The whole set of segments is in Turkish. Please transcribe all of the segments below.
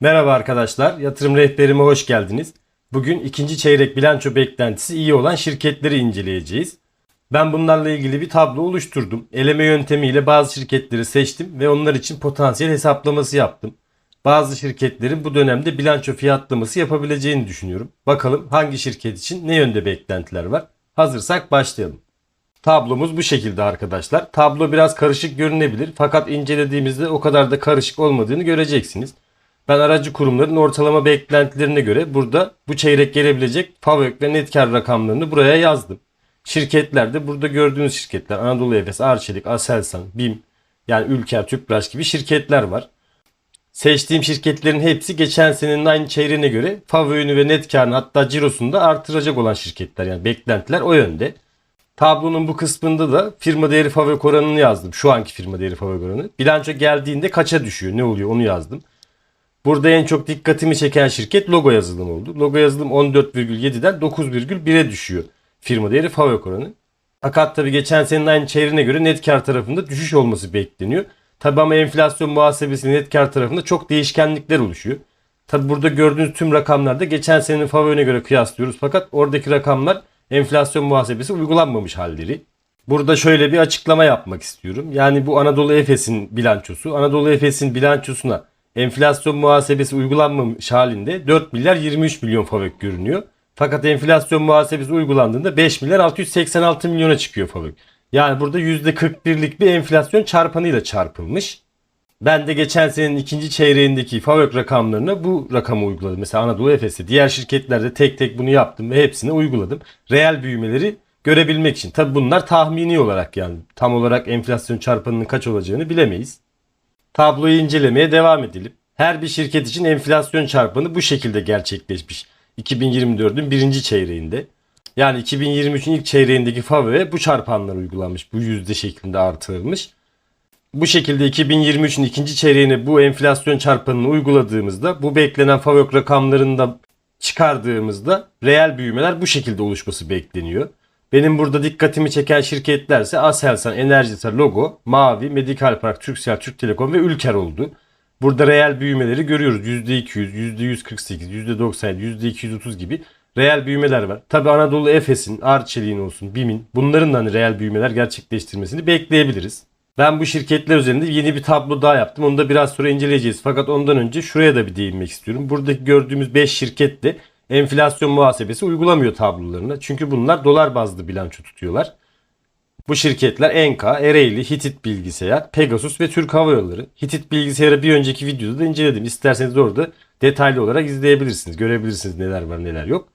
Merhaba arkadaşlar, yatırım rehberime hoş geldiniz. Bugün ikinci çeyrek bilanço beklentisi iyi olan şirketleri inceleyeceğiz. Ben bunlarla ilgili bir tablo oluşturdum. Eleme yöntemiyle bazı şirketleri seçtim ve onlar için potansiyel hesaplaması yaptım. Bazı şirketlerin bu dönemde bilanço fiyatlaması yapabileceğini düşünüyorum. Bakalım hangi şirket için ne yönde beklentiler var? Hazırsak başlayalım. Tablomuz bu şekilde arkadaşlar. Tablo biraz karışık görünebilir fakat incelediğimizde o kadar da karışık olmadığını göreceksiniz. Ben aracı kurumların ortalama beklentilerine göre burada bu çeyrek gelebilecek FAVÖK ve net kar rakamlarını buraya yazdım. Şirketler de burada gördüğünüz şirketler Anadolu Efes, Arçelik, Aselsan, BİM yani Ülker, Tüpraş gibi şirketler var. Seçtiğim şirketlerin hepsi geçen senenin aynı çeyreğine göre FAVÖK'ünü ve net karını hatta cirosunu da artıracak olan şirketler. Yani beklentiler o yönde. Tablonun bu kısmında da firma değeri FAVÖK oranını yazdım. Şu anki firma değeri FAVÖK oranı. Bilanço geldiğinde kaça düşüyor, ne oluyor onu yazdım. Burada en çok dikkatimi çeken şirket logo yazılım oldu. Logo yazılım 14,7'den 9,1'e düşüyor firma değeri FAVÖK oranı. Fakat tabii geçen senenin aynı çeyreğine göre net kar tarafında düşüş olması bekleniyor. Tabii ama enflasyon muhasebesi net kar tarafında çok değişkenlikler oluşuyor. Tabii burada gördüğünüz tüm rakamlarda geçen senenin FAVÖK'üne göre kıyaslıyoruz. Fakat oradaki rakamlar enflasyon muhasebesi uygulanmamış halleri. Burada şöyle bir açıklama yapmak istiyorum. Yani bu Anadolu Efes'in bilançosu. Anadolu Efes'in bilançosuna enflasyon muhasebesi uygulanmamış halinde 4 milyar 23 milyon FAVÖK görünüyor. Fakat enflasyon muhasebesi uygulandığında 5 milyar 686 milyona çıkıyor FAVÖK. Yani burada %41'lik bir enflasyon çarpanıyla çarpılmış. Ben de geçen senenin ikinci çeyreğindeki FAVÖK rakamlarına bu rakamı uyguladım. Mesela Anadolu Efes'e. Diğer şirketlerde tek tek bunu yaptım ve hepsine uyguladım. Reel büyümeleri görebilmek için. Tabi bunlar tahmini olarak yani tam olarak enflasyon çarpanının kaç olacağını bilemeyiz. Tabloyu incelemeye devam edelim. Her bir şirket için enflasyon çarpanı bu şekilde gerçekleşmiş. 2024'ün birinci çeyreğinde. Yani 2023'ün ilk çeyreğindeki FAVÖ'ye bu çarpanlar uygulanmış. Bu yüzde şeklinde artırılmış. Bu şekilde 2023'ün ikinci çeyreğine bu enflasyon çarpanını uyguladığımızda bu beklenen FAVÖK rakamlarını da çıkardığımızda reel büyümeler bu şekilde oluşması bekleniyor. Benim burada dikkatimi çeken şirketlerse Aselsan, Enerjisa, Logo, Mavi, Medikal Park, Turkcell, Türk Telekom ve Ülker oldu. Burada reel büyümeleri görüyoruz. %200, %148, %97, %230 gibi reel büyümeler var. Tabi Anadolu Efes'in, Arçelik'in olsun, BİM'in bunların da hani reel büyümeler gerçekleştirmesini bekleyebiliriz. Ben bu şirketler üzerinde yeni bir tablo daha yaptım. Onu da biraz sonra inceleyeceğiz. Fakat ondan önce şuraya da bir değinmek istiyorum. Buradaki gördüğümüz 5 şirket de enflasyon muhasebesi uygulamıyor tablolarına. Çünkü bunlar dolar bazlı bilanço tutuyorlar. Bu şirketler Enka, Ereğli, Hitit Bilgisayar, Pegasus ve Türk Hava Yolları. Hitit Bilgisayar'ı bir önceki videoda da inceledim. İsterseniz orada detaylı olarak izleyebilirsiniz. Görebilirsiniz neler var neler yok.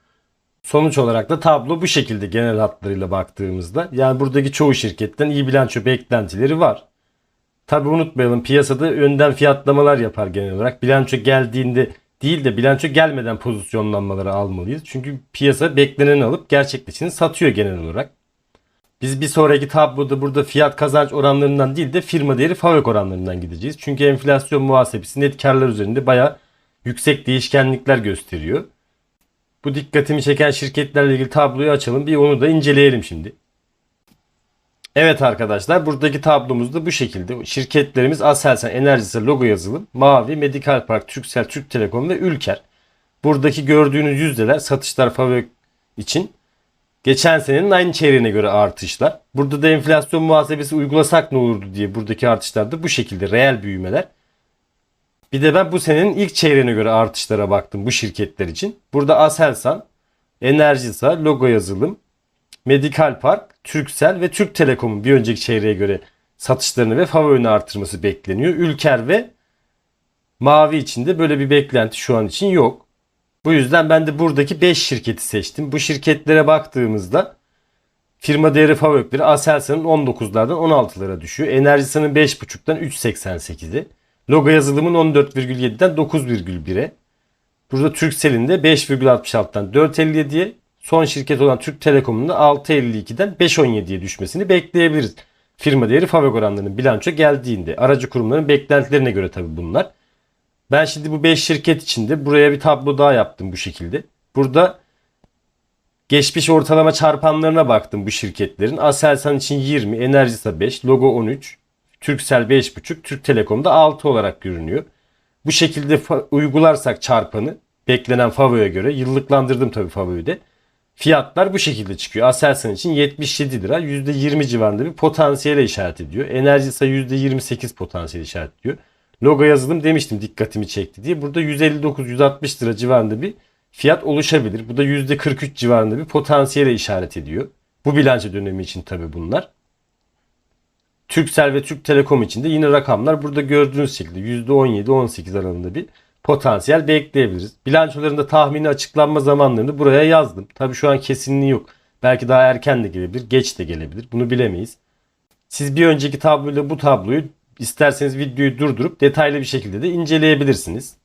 Sonuç olarak da tablo bu şekilde genel hatlarıyla baktığımızda. Yani buradaki çoğu şirketten iyi bilanço beklentileri var. Tabi unutmayalım piyasada önden fiyatlamalar yapar genel olarak. Bilanço geldiğinde değil de bilanço gelmeden pozisyonlanmaları almalıyız. Çünkü piyasa bekleneni alıp gerçekleşeni satıyor genel olarak. Biz bir sonraki tabloda burada fiyat kazanç oranlarından değil de firma değeri FAVÖK oranlarından gideceğiz. Çünkü enflasyon muhasebesi net karlar üzerinde baya yüksek değişkenlikler gösteriyor. Bu dikkatimi çeken şirketlerle ilgili tabloyu açalım. Bir onu da inceleyelim şimdi. Evet arkadaşlar buradaki tablomuz da bu şekilde. Şirketlerimiz Aselsan, Enerjisa, Logo Yazılım, Mavi, Medikal Park, Turkcell, Türk Telekom ve Ülker. Buradaki gördüğünüz yüzdeler satışlar FAVÖK için geçen senenin aynı çeyreğine göre artışlar. Burada da enflasyon muhasebesi uygulasak ne olurdu diye buradaki artışlar da bu şekilde reel büyümeler. Bir de ben bu senenin ilk çeyreğine göre artışlara baktım bu şirketler için. Burada Aselsan, Enerjisa, Logo Yazılım, Medikal Park, Turkcell ve Türk Telekom'un bir önceki çeyreğe göre satışlarını ve favorini artırması bekleniyor. Ülker ve Mavi için de böyle bir beklenti şu an için yok. Bu yüzden ben de buradaki 5 şirketi seçtim. Bu şirketlere baktığımızda firma değeri FAVÖK'leri Aselsan'ın 19'lardan 16'lara düşüyor. Enerjisa'nın 5.5'tan 3.88'i. Logo yazılımın 14,7'den 9,1'e. Burada Turkcell'in de 5,66'dan 4,57'ye. Son şirket olan Türk Telekom'un da 6.52'den 5.17'ye düşmesini bekleyebiliriz. Firma değeri FAVÖK oranlarının bilanço geldiğinde. Aracı kurumların beklentilerine göre tabi bunlar. Ben şimdi bu 5 şirket içinde buraya bir tablo daha yaptım bu şekilde. Burada geçmiş ortalama çarpanlarına baktım bu şirketlerin. Aselsan için 20, Enerjisa 5, Logo 13, Turkcell 5.5, Türk Telekom'da 6 olarak görünüyor. Bu şekilde uygularsak çarpanı beklenen Favo'ya göre yıllıklandırdım tabii Favo'yu da. Fiyatlar bu şekilde çıkıyor. Aselsan için 77 lira %20 civarında bir potansiyele işaret ediyor. Enerjisa %28 potansiyel işaret ediyor. Logo yazılım demiştim dikkatimi çekti diye. Burada 159-160 lira civarında bir fiyat oluşabilir. Bu da %43 civarında bir potansiyele işaret ediyor. Bu bilanço dönemi için tabii bunlar. Türksel ve Türk Telekom için de yine rakamlar burada gördüğünüz şekilde %17-18 aralığında bir potansiyel bekleyebiliriz. Bilançolarında tahmini açıklanma zamanlarını buraya yazdım. Tabii şu an kesinliği yok. Belki daha erken de gelebilir, geç de gelebilir. Bunu bilemeyiz. Siz bir önceki tabloyla bu tabloyu isterseniz videoyu durdurup detaylı bir şekilde de inceleyebilirsiniz.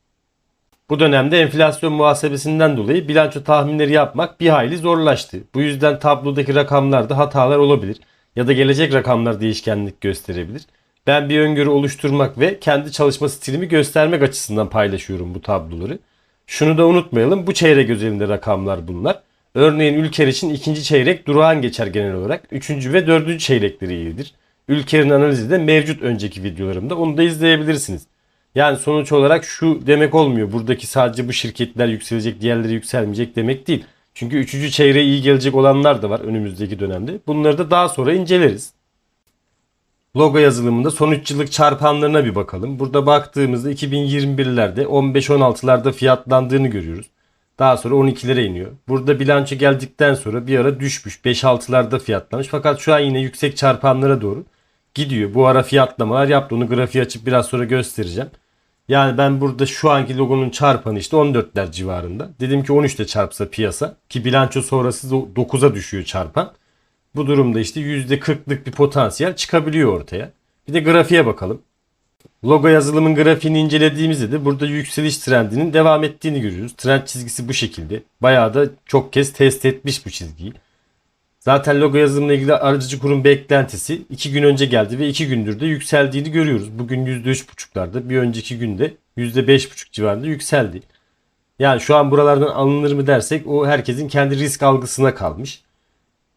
Bu dönemde enflasyon muhasebesinden dolayı bilanço tahminleri yapmak bir hayli zorlaştı. Bu yüzden tablodaki rakamlarda hatalar olabilir ya da gelecek rakamlar değişkenlik gösterebilir. Ben bir öngörü oluşturmak ve kendi çalışma stilimi göstermek açısından paylaşıyorum bu tabloları. Şunu da unutmayalım bu çeyrek özelinde rakamlar bunlar. Örneğin ülker için ikinci çeyrek durağan geçer genel olarak. Üçüncü ve dördüncü çeyrekleri iyidir. Ülkerin analizi de mevcut önceki videolarımda onu da izleyebilirsiniz. Yani sonuç olarak şu demek olmuyor. Buradaki sadece bu şirketler yükselecek, diğerleri yükselmeyecek demek değil. Çünkü üçüncü çeyreğe iyi gelecek olanlar da var önümüzdeki dönemde. Bunları da daha sonra inceleriz. Logo yazılımında son 3 yıllık çarpanlarına bir bakalım. Burada baktığımızda 2021'lerde 15-16'larda fiyatlandığını görüyoruz. Daha sonra 12'lere iniyor. Burada bilanço geldikten sonra bir ara düşmüş. 5-6'larda fiyatlamış. Fakat şu an yine yüksek çarpanlara doğru gidiyor. Bu ara fiyatlamalar yaptı. Onu grafiği açıp biraz sonra göstereceğim. Yani ben burada şu anki logonun çarpanı işte 14'ler civarında. Dedim ki 13'te çarpsa piyasa ki bilanço sonrası 9'a düşüyor çarpan. Bu durumda işte %40'lık bir potansiyel çıkabiliyor ortaya. Bir de grafiğe bakalım. Logo yazılımın grafiğini incelediğimizde de burada yükseliş trendinin devam ettiğini görüyoruz. Trend çizgisi bu şekilde. Bayağı da çok kez test etmiş bu çizgiyi. Zaten logo yazılımla ilgili aracı kurum beklentisi 2 gün önce geldi ve 2 gündür de yükseldiğini görüyoruz. Bugün %3.5'larda bir önceki günde %5.5 civarında yükseldi. Yani şu an buralardan alınır mı dersek o herkesin kendi risk algısına kalmış.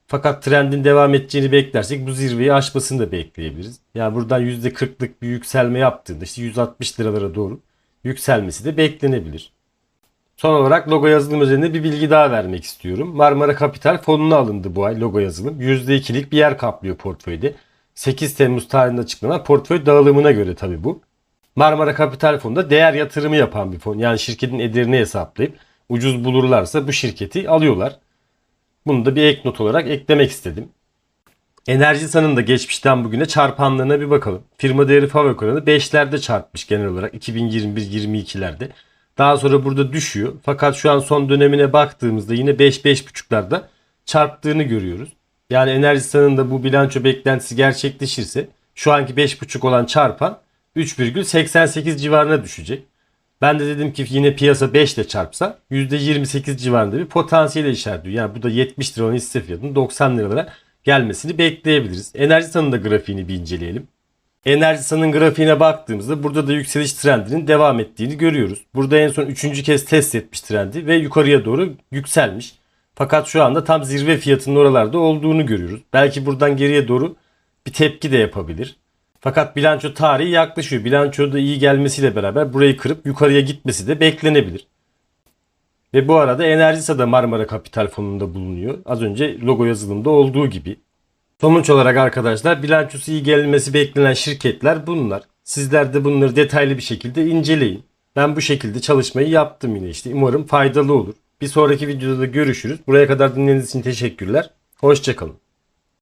Fakat trendin devam edeceğini beklersek bu zirveyi aşmasını da bekleyebiliriz. Yani buradan %40'lık bir yükselme yaptığında işte 160 liralara doğru yükselmesi de beklenebilir. Son olarak logo yazılım üzerinde bir bilgi daha vermek istiyorum. Marmara Kapital fonuna alındı bu ay logo yazılım. %2'lik bir yer kaplıyor portföyde. 8 Temmuz tarihinde açıklanan portföy dağılımına göre tabi bu. Marmara Kapital Fonu'nda değer yatırımı yapan bir fon. Yani şirketin ederini hesaplayıp ucuz bulurlarsa bu şirketi alıyorlar. Bunu da bir ek not olarak eklemek istedim. Enerjisa'nın da geçmişten bugüne çarpanlarına bir bakalım. Firma değeri FAVÖK oranı 5'lerde çarpmış genel olarak 2021-22'lerde. Daha sonra burada düşüyor. Fakat şu an son dönemine baktığımızda yine 5-5.5'larda çarptığını görüyoruz. Yani Enerjisa'nın da bu bilanço beklentisi gerçekleşirse şu anki 5.5 olan çarpan 3,88 civarına düşecek. Ben de dedim ki yine piyasa 5 ile çarpsa %28 civarında bir potansiyel işaret ediyor. Yani bu da 70 lira olan hisse fiyatının 90 liralara gelmesini bekleyebiliriz. Enerjisa'nın da grafiğini bir inceleyelim. Enerjisa'nın grafiğine baktığımızda burada da yükseliş trendinin devam ettiğini görüyoruz. Burada en son 3. kez test etmiş trendi ve yukarıya doğru yükselmiş. Fakat şu anda tam zirve fiyatının oralarda olduğunu görüyoruz. Belki buradan geriye doğru bir tepki de yapabilir. Fakat bilanço tarihi yaklaşıyor. Bilançoda iyi gelmesiyle beraber burayı kırıp yukarıya gitmesi de beklenebilir. Ve bu arada Enerjisa da Marmara Kapital Fonu'nda bulunuyor. Az önce logo yazılımda olduğu gibi. Sonuç olarak arkadaşlar bilançosu iyi gelmesi beklenen şirketler bunlar. Sizler de bunları detaylı bir şekilde inceleyin. Ben bu şekilde çalışmayı yaptım yine işte. Umarım faydalı olur. Bir sonraki videoda da görüşürüz. Buraya kadar dinlediğiniz için teşekkürler. Hoşçakalın.